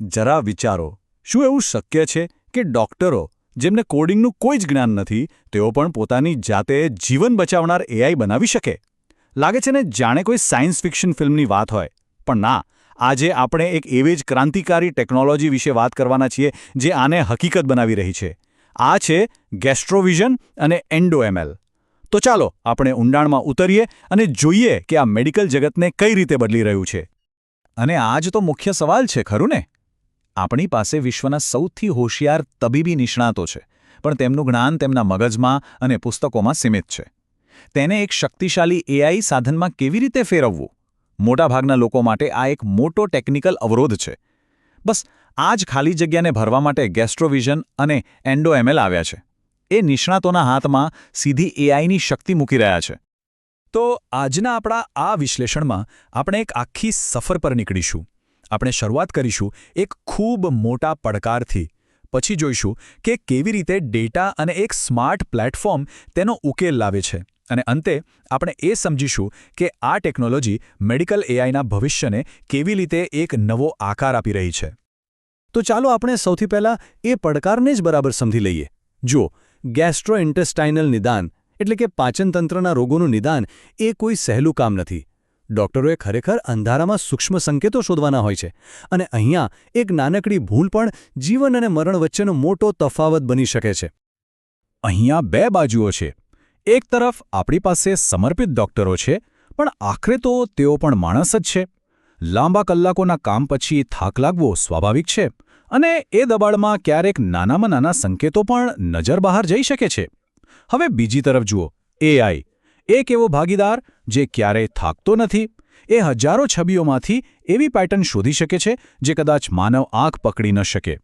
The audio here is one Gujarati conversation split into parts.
જરા વિચારો, શું એવું શક્ય છે કે ડોક્ટરો, જેમને કોડિંગનું કોઈ જ જ્ઞાન નથી, તેઓ પણ પોતાની જાતે જીવન બચાવનાર એઆઈ બનાવી શકે? લાગે છે ને જાણે કોઈ સાયન્સ ફિક્શન ફિલ્મની વાત હોય. પણ ના, આજે આપણે એક એવી જ ક્રાંતિકારી ટેકનોલોજી વિશે વાત કરવાના છીએ, જે આને હકીકત બનાવી રહી છે. આ છે ગેસ્ટ્રોવિઝન અને એન્ડોએમએલ. તો ચાલો, આપણે ઊંડાણમાં ઉતરીએ અને જોઈએ કે આ મેડિકલ જગતને કઈ રીતે બદલી રહ્યું છે. અને આ જ તો મુખ્ય સવાલ છે, ખરું ને? આપણી પાસે વિશ્વના સૌથી હોશિયાર તબીબી નિષ્ણાતો છે, પણ તેમનું જ્ઞાન તેમના મગજમાં અને પુસ્તકોમાં સીમિત છે. તેને એક શક્તિશાળી એઆઈ સાધનમાં કેવી રીતે ફેરવવું? મોટાભાગના લોકો માટે આ એક મોટો ટેકનિકલ અવરોધ છે. બસ, આ જ ખાલી જગ્યાને ભરવા માટે ગેસ્ટ્રોવિઝન અને એન્ડોએમએલ આવ્યા છે. એ નિષ્ણાતોના હાથમાં સીધી એઆઈની શક્તિ મૂકી રહ્યા છે. તો આજના આપણા આ વિશ્લેષણમાં આપણે એક આખી સફર પર નીકળીશું. આપણે શરૂઆત કરીશું એક ખૂબ મોટા પડકારથી. પછી જોઈશું કે કેવી રીતે ડેટા અને એક સ્માર્ટ પ્લેટફોર્મ તેનો ઉકેલ લાવે છે. અને અંતે આપણે એ સમજીશું કે આ ટેકનોલોજી મેડિકલ એઆઈના ભવિષ્યને કેવી રીતે એક નવો આકાર આપી રહી છે. તો ચાલો આપણે સૌથી પહેલાં એ પડકારને જ બરાબર સમજી લઈએ. જુઓ, ગેસ્ટ્રોઇન્ટેસ્ટાઇનલ નિદાન એટલે કે પાચનતંત્રના રોગોનું નિદાન એ કોઈ સહેલું કામ નથી. ડોક્ટરોએ ખરેખર અંધારામાં સૂક્ષ્મ સંકેતો શોધવાના હોય છે અને અહીંયા એક નાનકડી ભૂલ પણ જીવન અને મરણ વચ્ચેનો મોટો તફાવત બની શકે છે. અહીંયા બે બાજુઓ છે. એક તરફ આપણી પાસે સમર્પિત ડોક્ટરો છે, પણ આખરે તો તેઓ પણ માણસ જ છે. લાંબા કલાકોના કામ પછી થાક લાગવો સ્વાભાવિક છે અને એ દબાણમાં ક્યારેક નાનામાં નાના સંકેતો પણ નજર બહાર જઈ શકે છે. હવે બીજી તરફ જુઓ એઆઈ એક એવો ભાગીદાર જે ક્યારેય થાકતો નથી. એ હજારો છબીઓમાંથી એવી પેટર્ન શોધી શકે છે જે કદાચ માનવ આંખ પકડી ન શકે.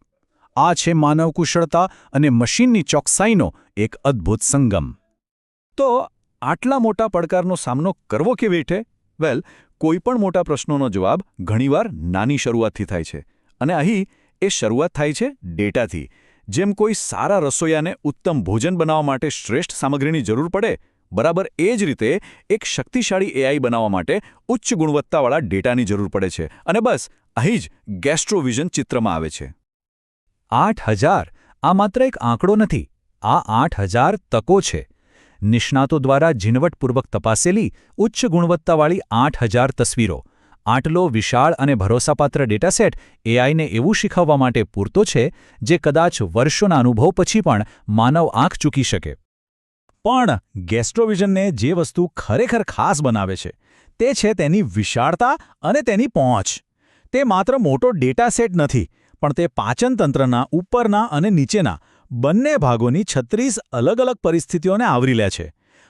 આ છે માનવ કુશળતા અને મશીનની ચોકસાઈનો એક અદ્ભુત સંગમ. તો આટલા મોટા પડકારનો સામનો કરવો કેવી રીતે? વેલ કોઈપણ મોટા પ્રશ્નોનો જવાબ ઘણીવાર નાની શરૂઆતથી થાય છે અને અહીં એ શરૂઆત થાય છે ડેટાથી. જેમ કોઈ સારા રસોઈયાને ઉત્તમ ભોજન બનાવવા માટે શ્રેષ્ઠ સામગ્રીની જરૂર પડે બરાબર એ જ રીતે એક શક્તિશાળી એઆઈ બનાવવા માટે ઉચ્ચ ગુણવત્તાવાળા ડેટાની જરૂર પડે છે. અને બસ, અહીં જ ગેસ્ટ્રોવિઝન ચિત્રમાં આવે છે. આઠ હજાર આ માત્ર એક આંકડો નથી. આ આઠ હજાર તકો છે. નિષ્ણાતો દ્વારા ઝીણવટપૂર્વક તપાસેલી ઉચ્ચ ગુણવત્તાવાળી આઠ હજાર તસવીરો, આટલો, વિશાળ અને ભરોસાપાત્ર ડેટાસેટ એઆઈને એવું શીખવવા માટે પૂરતો છે, જે કદાચ વર્ષોના અનુભવ પછી પણ માનવ આંખ ચૂકી શકે. પણ ગેસ્ટ્રોવિઝનને જે વસ્તુ ખરેખર ખાસ બનાવે છે, તે છે તેની વિશાળતા અને તેની પહોંચ. તે માત્ર મોટો ડેટા સેટ નથી, પણ તે પાચનતંત્રના ઉપરના અને નીચેના બંને ભાગોની છત્રીસ અલગ અલગ પરિસ્થિતિઓને આવરી લે છે.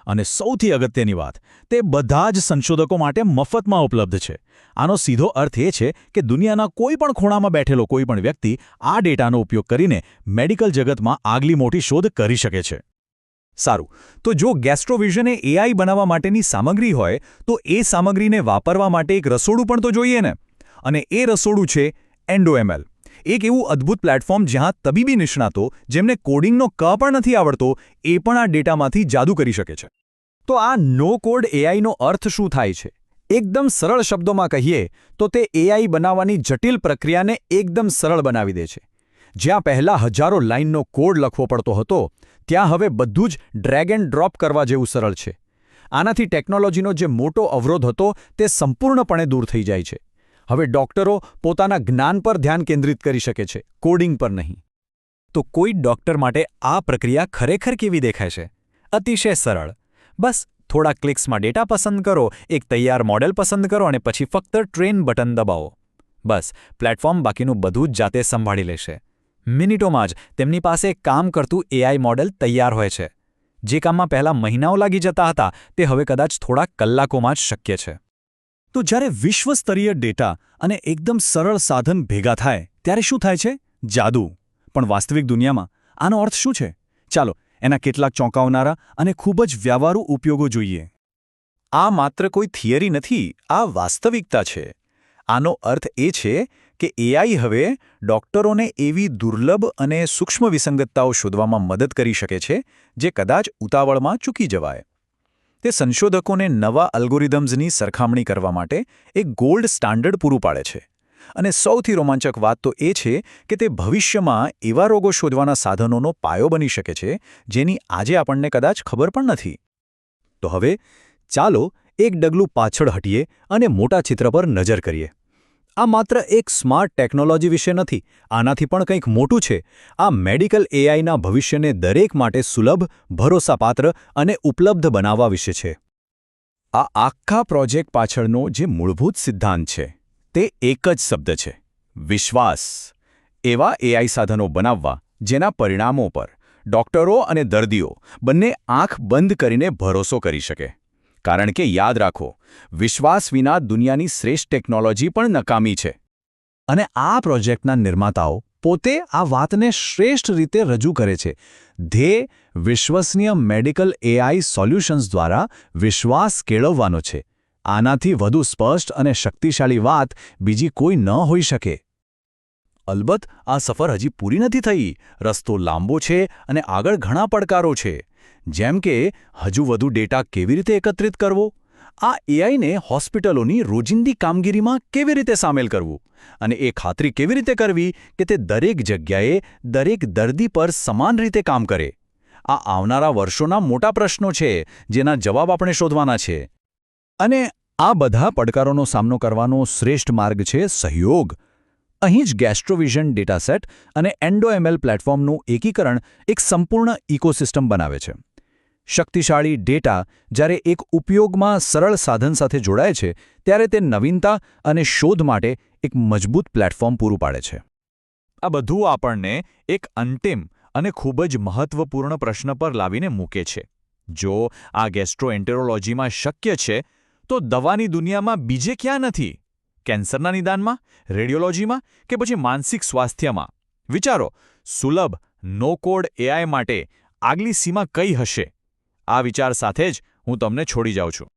અને સૌથી અગત્યની વાત, તે બધા જ સંશોધકો માટે મફતમાં ઉપલબ્ધ છે. આનો સીધો અર્થ એ છે કે દુનિયાના કોઈ પણ ખૂણામાં બેઠેલો કોઈ પણ વ્યક્તિ આ ડેટાનો ઉપયોગ કરીને મેડિકલ જગતમાં આગલી મોટી શોધ કરી શકે છે. સારું. તો જો ગેસ્ટ્રોવિઝને એઆઈ બનાવવા માટેની સામગ્રી હોય, તો એ સામગ્રીને વાપરવા માટે એક રસોડું પણ તો જોઈએ ને. અને એ રસોડું છે એન્ડોએમએલ એક એવું અદ્ભુત પ્લેટફોર્મ જ્યાં તબીબી નિષ્ણાતો, જેમને કોડિંગનો ક પણ નથી આવડતો, એ પણ આ ડેટામાંથી જાદુ કરી શકે છે. તો આ નો કોડ એઆઈનો અર્થ શું થાય છે? એકદમ સરળ શબ્દોમાં કહીએ, તો તે એઆઈ બનાવવાની જટિલ પ્રક્રિયાને એકદમ સરળ બનાવી દે છે. જ્યાં પહેલાં હજારો લાઇનનો કોડ લખવો પડતો હતો ત્યાં હવે બધું જ ડ્રેગ એન્ડ ડ્રોપ કરવા જેવું સરળ છે. આનાથી ટેકનોલોજીનો જે મોટો અવરોધ હતો તે સંપૂર્ણપણે દૂર થઈ જાય છે. હવે ડોક્ટરો પોતાના જ્ઞાન પર ધ્યાન કેન્દ્રિત કરી શકે છે કોડિંગ પર નહીં. તો કોઈ ડોક્ટર માટે આ પ્રક્રિયા ખરેખર કેવી દેખાય છે? અતિશય સરળ. બસ, થોડા ક્લિક્સમાં ડેટા પસંદ કરો, એક તૈયાર મોડેલ પસંદ કરો અને પછી ફક્ત ટ્રેન બટન દબાવો. બસ, પ્લેટફોર્મ બાકીનું બધું જ જાતે સંભાળી લેશે. મિનિટોમાં જ તેમની પાસે કામ કરતું એઆઈ મોડેલ તૈયાર હોય છે. જે કામમાં પહેલાં મહિનાઓ લાગી જતા હતા, તે હવે કદાચ થોડા કલાકોમાં જ શક્ય છે. તો જ્યારે વિશ્વસ્તરીય ડેટા અને એકદમ સરળ સાધન ભેગા થાય, ત્યારે શું થાય છે? જાદુ. પણ વાસ્તવિક દુનિયામાં આનો અર્થ શું છે? ચાલો, એના કેટલાક ચોંકાવનારા અને ખૂબ જ વ્યવહારુ ઉપયોગો જોઈએ. આ માત્ર કોઈ થિયરી નથી, આ વાસ્તવિકતા છે. આનો અર્થ એ છે કે એઆઈ હવે ડોક્ટરોને એવી દુર્લભ અને સૂક્ષ્મ વિસંગતતાઓ શોધવામાં મદદ કરી શકે છે, જે કદાચ ઉતાવળમાં ચૂકી જવાય. તે સંશોધકોને નવા અલ્ગોરિધમ્સની સરખામણી કરવા માટે એક ગોલ્ડ સ્ટાન્ડર્ડ પૂરું પાડે છે. અને સૌથી રોમાંચક વાત તો એ છે કે તે ભવિષ્યમાં એવા રોગો શોધવાના સાધનોનો પાયો બની શકે છે, જેની આજે આપણને કદાચ ખબર પણ નથી. તો હવે ચાલો એક ડગલું પાછળ હટીએ અને મોટા ચિત્ર પર નજર કરીએ. આ માત્ર એક સ્માર્ટ ટેકનોલોજી વિશે નથી, આનાથી પણ કંઈક મોટું છે. આ મેડિકલ એઆઈના ભવિષ્યને દરેક માટે સુલભ, ભરોસાપાત્ર અને ઉપલબ્ધ બનાવવા વિશે છે. આ આખા પ્રોજેક્ટ પાછળનો જે મૂળભૂત સિદ્ધાંત છે, તે એક જ શબ્દ છે, વિશ્વાસ. એવા એઆઈ સાધનો બનાવવા જેના પરિણામો પર ડોક્ટરો અને દર્દીઓ બંને આંખ બંધ કરીને ભરોસો કરી શકે. કારણ કે યાદ રાખો, વિશ્વાસ વિના દુનિયાની શ્રેષ્ઠ ટેકનોલોજી પણ નકામી છે. અને આ પ્રોજેક્ટના નિર્માતાઓ પોતે આ વાતને શ્રેષ્ઠ રીતે રજૂ કરે છે. ધ્યેય વિશ્વસનીય મેડિકલ એઆઈ સોલ્યુશન્સ દ્વારા વિશ્વાસ કેળવવાનો છે. આનાથી વધુ સ્પષ્ટ અને શક્તિશાળી વાત બીજી કોઈ ન હોઈ શકે. અલબત્ત, આ સફર હજી પૂરી નથી થઈ. રસ્તો લાંબો છે અને આગળ ઘણા પડકારો છે. જેમ કે, હજુ વધુ ડેટા કેવી રીતે એકત્રિત કરવો? આ એઆઈને હોસ્પિટલોની રોજિંદી કામગીરીમાં કેવી રીતે સામેલ કરવું? અને એ ખાતરી કેવી રીતે કરવી કે તે દરેક જગ્યાએ દરેક દર્દી પર સમાન રીતે કામ કરે? આ આવનારા વર્ષોના મોટા પ્રશ્નો છે, જેના જવાબ આપણે શોધવાના છે. અને આ બધા પડકારોનો સામનો કરવાનો શ્રેષ્ઠ માર્ગ છે સહયોગ. અહીં જ ગેસ્ટ્રોવિઝન ડેટાસેટ અને એન્ડોએમએલ પ્લેટફોર્મનું એકીકરણ એક સંપૂર્ણ ઇકોસિસ્ટમ બનાવે છે. શક્તિશાળી ડેટા જ્યારે એક ઉપયોગમાં સરળ સાધન સાથે જોડાય છે, ત્યારે તે નવીનતા અને શોધ માટે એક મજબૂત પ્લેટફોર્મ પૂરું પાડે છે. આ બધું આપણને એક અંતિમ અને ખૂબ જ મહત્વપૂર્ણ પ્રશ્ન પર લાવીને મૂકે છે. જો આ ગેસ્ટ્રોએન્ટેરોલોજીમાં શક્ય છે, તો દવાની દુનિયામાં બીજે ક્યાં નથી? કેન્સરના નિદાનમાં, રેડિયોલોજીમાં કે પછી માનસિક સ્વાસ્થ્યમાં? વિચારો, સુલભ નો કોડ એઆઈ માટે આગલી સીમા કઈ હશે? આ વિચાર સાથે જ હું તમને છોડી જાઉં છું.